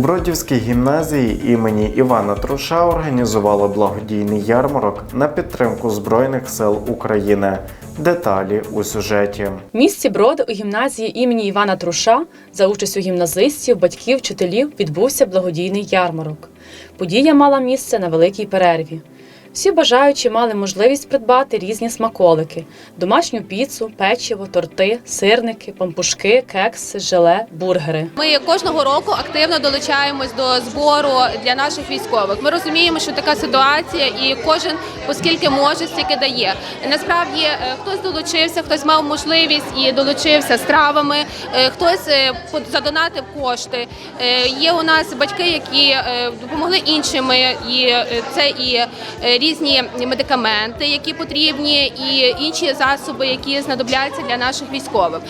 Бродівській гімназії імені Івана Труша організували благодійний ярмарок на підтримку Збройних сил України. Деталі у сюжеті. В місті Броди у гімназії імені Івана Труша за участю гімназистів, батьків, вчителів відбувся благодійний ярмарок. Подія мала місце на великій перерві. Всі бажаючі мали можливість придбати різні смаколики: домашню піцу, печиво, торти, сирники, пампушки, кекси, желе, бургери. Ми кожного року активно долучаємось до збору для наших військових. Ми розуміємо, що така ситуація, і кожен, оскільки може, стільки дає. Насправді е, хтось долучився, хтось мав можливість і долучився стравами, е, хтось е, задонатив кошти. Є у нас батьки, які допомогли іншими, і це і різні медикаменти, які потрібні, і інші засоби, які знадобляться для наших військових.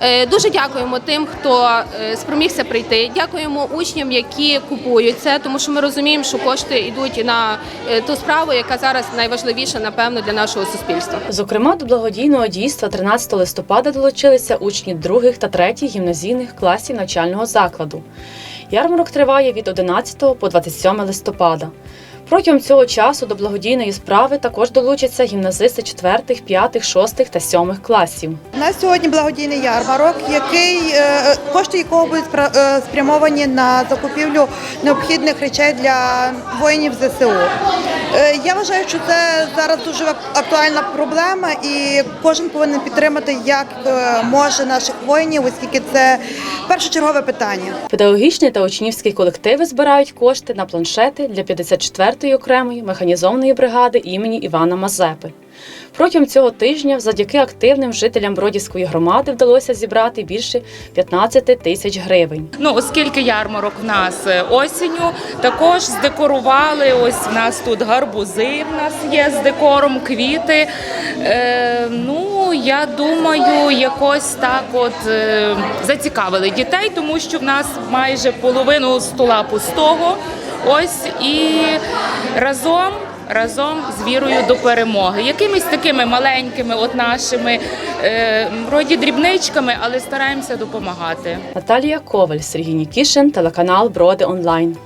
Е, Дуже дякуємо тим, хто е, спромігся прийти. Дякуємо учням, які купують це, тому що ми розуміємо, що кошти йдуть на е, ту справу, яка зараз найважливіша, напевно, для нашого суспільства. Зокрема, до благодійного дійства 13 листопада долучилися учні других та третіх гімназійних класів навчального закладу. Ярмарок триває від 11 по 27 листопада. Протягом цього часу до благодійної справи також долучаться гімназисти 4, 5, 6 та 7 класів. У нас сьогодні благодійний ярмарок, який е, кошти якого будуть е, спрямовані на закупівлю необхідних речей для воїнів ЗСУ. Е, Я вважаю, що це зараз дуже актуальна проблема, і кожен повинен підтримати як може наших воїнів, оскільки це першочергове питання. Педагогічні та учнівські колективи збирають кошти на планшети для 54-ї окремої механізованої бригади імені Івана Мазепи. Протягом цього тижня, завдяки активним жителям Бродівської громади, вдалося зібрати більше 15 тисяч гривень. Ну, оскільки ярмарок в нас е, осінню, також здекорували. Ось в нас тут гарбузи, в нас є з декором, квіти. Е, ну, я думаю, якось так от е, зацікавили дітей, тому що в нас майже половину стола пустого. Ось і разом. Разом з вірою до перемоги, якимись такими маленькими, от нашими е, вроді дрібничками, але стараємося допомагати. Наталія Коваль, Сергій Нікішин, телеканал Броди Онлайн.